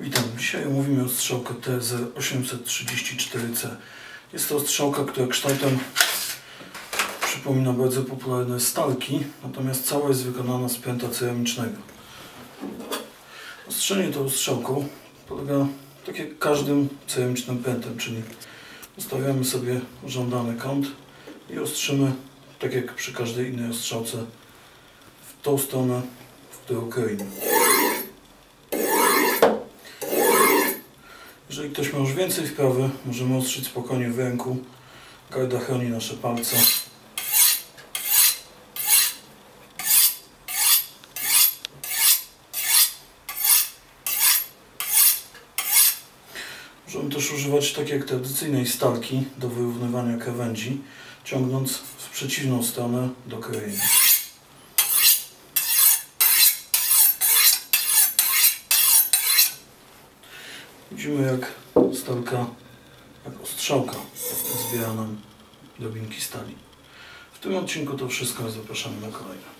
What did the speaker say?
Witam. Dzisiaj omówimy ostrzałkę TZ834C. Jest to ostrzałka, która kształtem przypomina bardzo popularne stalki, natomiast cała jest wykonana z pęta ceramicznego. Ostrzenie tą ostrzałką polega tak jak każdym ceramicznym pętem, czyli ustawiamy sobie żądany kąt i ostrzymy tak jak przy każdej innej ostrzałce w tą stronę, w którą kroimy. Jeżeli ktoś ma już więcej wprawy, możemy ostrzyć spokojnie w ręku. Garda chroni nasze palce. Możemy też używać tak jak tradycyjnej stalki do wyrównywania krawędzi, ciągnąc w przeciwną stronę do krojenia. Widzimy jak stalka, jak ostrzałka zbiera nam drobinki stali. W tym odcinku to wszystko. Zapraszamy na kolejne.